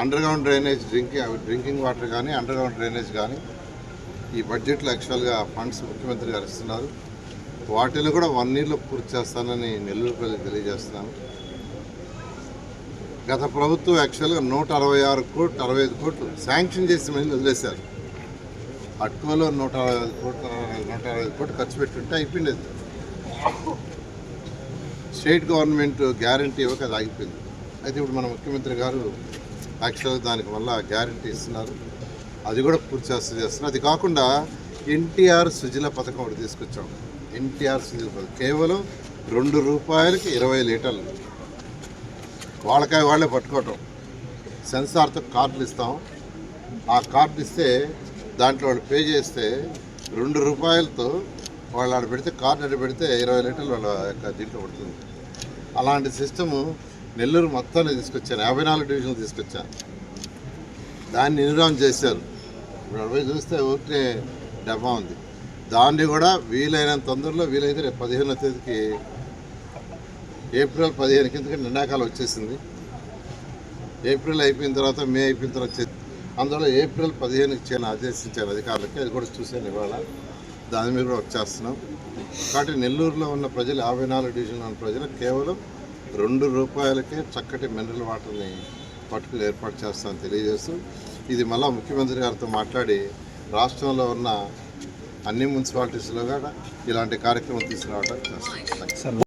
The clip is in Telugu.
Underground drainage drinking drinking water కానీ అండర్ గ్రౌండ్ డ్రైనేజ్ కానీ ఈ బడ్జెట్లో యాక్చువల్గా ఫండ్స్ ముఖ్యమంత్రి గారు ఇస్తున్నారు. వాటిని కూడా వన్ ఇయర్లో పూర్తి చేస్తానని నెల్లూరు ప్రజలకు తెలియజేస్తున్నాను. గత ప్రభుత్వం యాక్చువల్గా నూట అరవై ఆరు కోట్లు అరవై ఐదు కోట్లు శాంక్షన్ చేసి మళ్ళీ వదిలేశారు. అటుకోలో నూట అరవై ఐదు కోట్లు నూట అరవై ఐదు కోట్లు ఖర్చు పెట్టుంటే అయిపోయింది. స్టేట్ గవర్నమెంట్ గ్యారంటీ ఇవ్వక అది ఆగిపోయింది. అయితే ఇప్పుడు మన ముఖ్యమంత్రి గారు యాక్చువల్గా దానికి వల్ల గ్యారంటీ ఇస్తున్నారు. అది కూడా పూర్తి చేస్తూ చేస్తున్నారు. అది కాకుండా ఎన్టీఆర్ సుజల పథకం ఒకటి తీసుకొచ్చాం. ఎన్టీఆర్ సుజల పథకం. కేవలం రెండు రూపాయలకి ఇరవై లీటర్లు. వాళ్ళకాయ వాళ్ళే పట్టుకోవటం. సెన్సార్తో కార్డులు ఇస్తాం. ఆ కార్డు ఇస్తే దాంట్లో వాళ్ళు పే చేస్తే రెండు రూపాయలతో వాళ్ళు ఆడ పెడితే కార్డు అక్కడ పెడితే ఇరవై లీటర్లు వాళ్ళ యొక్క దీంట్లో పడుతుంది. అలాంటి సిస్టము నెల్లూరు మొత్తాన్ని తీసుకొచ్చాను యాభై నాలుగు డివిజన్లు తీసుకొచ్చాను దాన్ని నిర్వహణ చేశారు. ఇప్పుడు అడవి చూస్తే ఒకటే డబ్బా ఉంది. దాన్ని కూడా వీలైనంత తొందరలో వీలైతే రేపు పదిహేనో తేదీకి ఏప్రిల్ పదిహేను కిందకి నిండాకాలం వచ్చేసింది. ఏప్రిల్ అయిపోయిన తర్వాత మే అయిపోయిన తర్వాత చే- అందువల్ల ఏప్రిల్ పదిహేనుకి చేయని ఆదేశించాను అధికారులకి. అది కూడా చూశాను ఇవాళ. దాని మీద కూడా వచ్చేస్తున్నాం కాబట్టి నెల్లూరులో ఉన్న ప్రజలు యాభై నాలుగు డివిజన్లో ఉన్న ప్రజలు కేవలం రెండు రూపాయలకే చక్కటి మినరల్ వాటర్ని పట్టుకుని ఏర్పాటు చేస్తామని తెలియజేస్తూ ఇది మళ్ళా ముఖ్యమంత్రి గారితో మాట్లాడి రాష్ట్రంలో ఉన్న అన్ని మున్సిపాలిటీస్లో కూడా ఇలాంటి కార్యక్రమం తీసుకురావడం చేస్తాం.